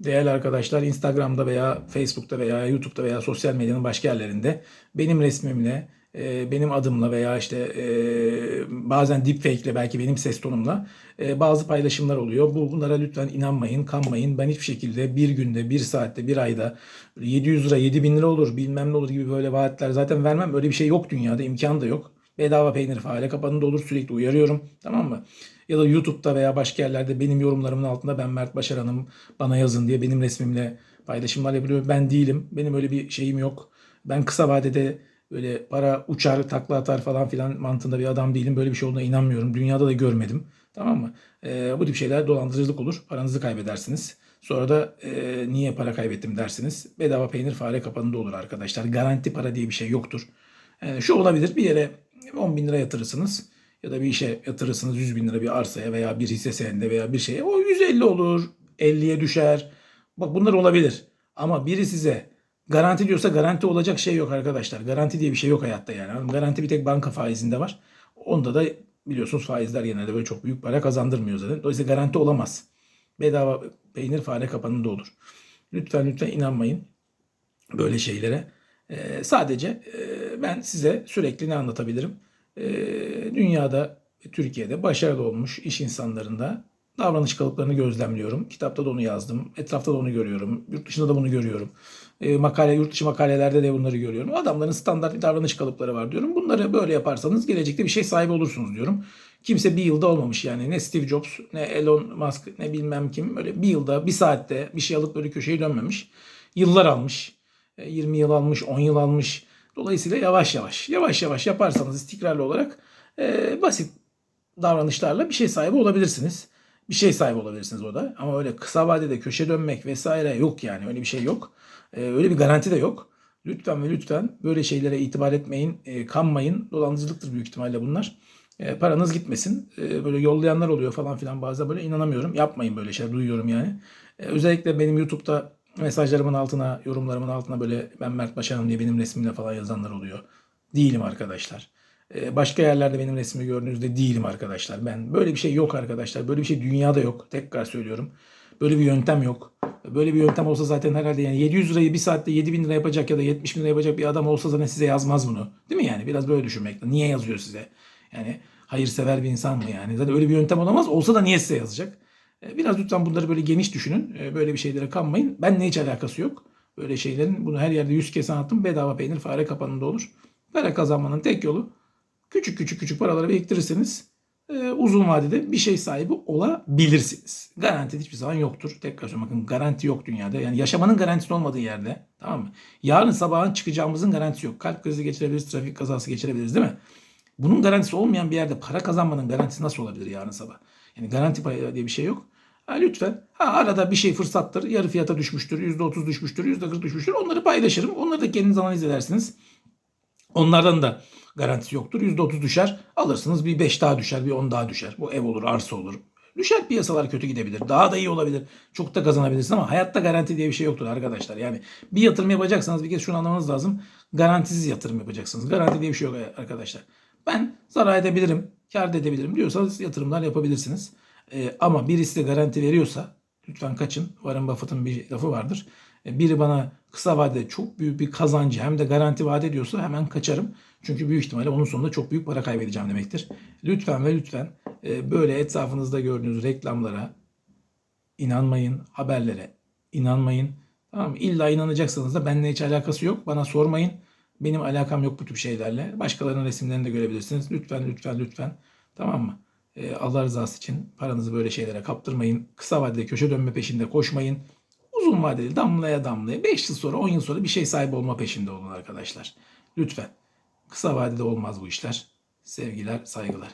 Değerli arkadaşlar Instagram'da veya Facebook'ta veya YouTube'da veya sosyal medyanın başka yerlerinde benim resmimle, e, benim adımla veya işte e, bazen deepfake ile belki benim ses tonumla e, bazı paylaşımlar oluyor. Bu bunlara lütfen inanmayın, kanmayın. Ben hiçbir şekilde bir günde, bir saatte, bir ayda 700 lira, 7000 lira olur, bilmem ne olur gibi böyle vaatler zaten vermem. Öyle bir şey yok dünyada, imkan da yok. Bedava peynir fare kapanında olur sürekli uyarıyorum. Tamam mı? Ya da YouTube'da veya başka yerlerde benim yorumlarımın altında ben Mert Başaran'ım bana yazın diye benim resmimle paylaşımlar yapılıyor. Ben değilim. Benim öyle bir şeyim yok. Ben kısa vadede böyle para uçar, takla atar falan filan mantığında bir adam değilim. Böyle bir şey olduğuna inanmıyorum. Dünyada da görmedim. Tamam mı? Ee, bu tip şeyler dolandırıcılık olur. Paranızı kaybedersiniz. Sonra da e, niye para kaybettim dersiniz. Bedava peynir fare kapanında olur arkadaşlar. Garanti para diye bir şey yoktur. Ee, şu olabilir bir yere 10 bin lira yatırırsınız ya da bir işe yatırırsınız 100 bin lira bir arsaya veya bir hisse senedinde veya bir şeye o 150 olur 50'ye düşer. Bak bunlar olabilir ama biri size garanti diyorsa garanti olacak şey yok arkadaşlar. Garanti diye bir şey yok hayatta yani. Garanti bir tek banka faizinde var. Onda da biliyorsunuz faizler genelde böyle çok büyük para kazandırmıyor zaten. Dolayısıyla garanti olamaz. Bedava peynir fare kapanında olur. Lütfen lütfen inanmayın böyle şeylere. Ee, sadece e, ben size sürekli ne anlatabilirim? Ee, dünyada, Türkiye'de başarılı olmuş iş insanlarında davranış kalıplarını gözlemliyorum. Kitapta da onu yazdım. Etrafta da onu görüyorum. Yurt dışında da bunu görüyorum. Ee, makale, yurt dışı makalelerde de bunları görüyorum. Adamların standart davranış kalıpları var diyorum. Bunları böyle yaparsanız gelecekte bir şey sahibi olursunuz diyorum. Kimse bir yılda olmamış yani. Ne Steve Jobs, ne Elon Musk, ne bilmem kim. Böyle bir yılda, bir saatte bir şey alıp böyle köşeyi dönmemiş. Yıllar almış. 20 yıl almış, 10 yıl almış. Dolayısıyla yavaş yavaş, yavaş yavaş yaparsanız istikrarlı olarak e, basit davranışlarla bir şey sahibi olabilirsiniz. Bir şey sahibi olabilirsiniz o da. Ama öyle kısa vadede köşe dönmek vesaire yok yani. Öyle bir şey yok. E, öyle bir garanti de yok. Lütfen ve lütfen böyle şeylere itibar etmeyin, e, kanmayın. Dolandırıcılıktır büyük ihtimalle bunlar. E, paranız gitmesin. E, böyle yollayanlar oluyor falan filan bazen böyle inanamıyorum. Yapmayın böyle şeyler duyuyorum yani. E, özellikle benim YouTube'da mesajlarımın altına, yorumlarımın altına böyle ben Mert Başaran'ım diye benim resmimle falan yazanlar oluyor. Değilim arkadaşlar. Ee, başka yerlerde benim resmimi gördüğünüzde değilim arkadaşlar. Ben böyle bir şey yok arkadaşlar. Böyle bir şey dünyada yok. Tekrar söylüyorum. Böyle bir yöntem yok. Böyle bir yöntem olsa zaten herhalde yani 700 lirayı bir saatte 7 bin lira yapacak ya da 70 bin lira yapacak bir adam olsa zaten size yazmaz bunu. Değil mi yani? Biraz böyle düşünmek. Niye yazıyor size? Yani hayırsever bir insan mı yani? Zaten öyle bir yöntem olamaz. Olsa da niye size yazacak? E, Biraz lütfen bunları böyle geniş düşünün. E, Böyle bir şeylere kanmayın. Benle hiç alakası yok. Böyle şeylerin bunu her yerde yüz kez anlattım. Bedava peynir fare kapanında olur. Para kazanmanın tek yolu küçük küçük küçük paraları biriktirirseniz e, uzun vadede bir şey sahibi olabilirsiniz. Garanti hiçbir zaman yoktur. Tekrar söylüyorum bakın garanti yok dünyada. Yani yaşamanın garantisi olmadığı yerde tamam mı? Yarın sabahın çıkacağımızın garantisi yok. Kalp krizi geçirebiliriz, trafik kazası geçirebiliriz değil mi? Bunun garantisi olmayan bir yerde para kazanmanın garantisi nasıl olabilir yarın sabah? Yani garanti payı diye bir şey yok. Ha, lütfen. Ha, arada bir şey fırsattır. Yarı fiyata düşmüştür. %30 düşmüştür. %40 düşmüştür. Onları paylaşırım. Onları da kendiniz analiz edersiniz. Onlardan da garantisi yoktur. %30 düşer. Alırsınız bir 5 daha düşer. Bir 10 daha düşer. Bu ev olur, arsa olur. Düşer piyasalar kötü gidebilir. Daha da iyi olabilir. Çok da kazanabilirsin ama hayatta garanti diye bir şey yoktur arkadaşlar. Yani bir yatırım yapacaksanız bir kez şunu anlamanız lazım. Garantisiz yatırım yapacaksınız. Garanti diye bir şey yok arkadaşlar. Ben zarar edebilirim, kar edebilirim diyorsanız yatırımlar yapabilirsiniz. Ee, ama birisi de garanti veriyorsa lütfen kaçın. Warren Buffett'ın bir lafı vardır. Ee, biri bana kısa vadede çok büyük bir kazancı hem de garanti vaat ediyorsa hemen kaçarım. Çünkü büyük ihtimalle onun sonunda çok büyük para kaybedeceğim demektir. Lütfen ve lütfen e, böyle etrafınızda gördüğünüz reklamlara inanmayın, haberlere inanmayın. Tamam mı? İlla inanacaksanız da benimle hiç alakası yok. Bana sormayın. Benim alakam yok bu tip şeylerle. Başkalarının resimlerini de görebilirsiniz. Lütfen lütfen lütfen. Tamam mı? Ee, Allah rızası için paranızı böyle şeylere kaptırmayın. Kısa vadede köşe dönme peşinde koşmayın. Uzun vadeli damlaya damlaya 5 yıl sonra 10 yıl sonra bir şey sahibi olma peşinde olun arkadaşlar. Lütfen. Kısa vadede olmaz bu işler. Sevgiler, saygılar.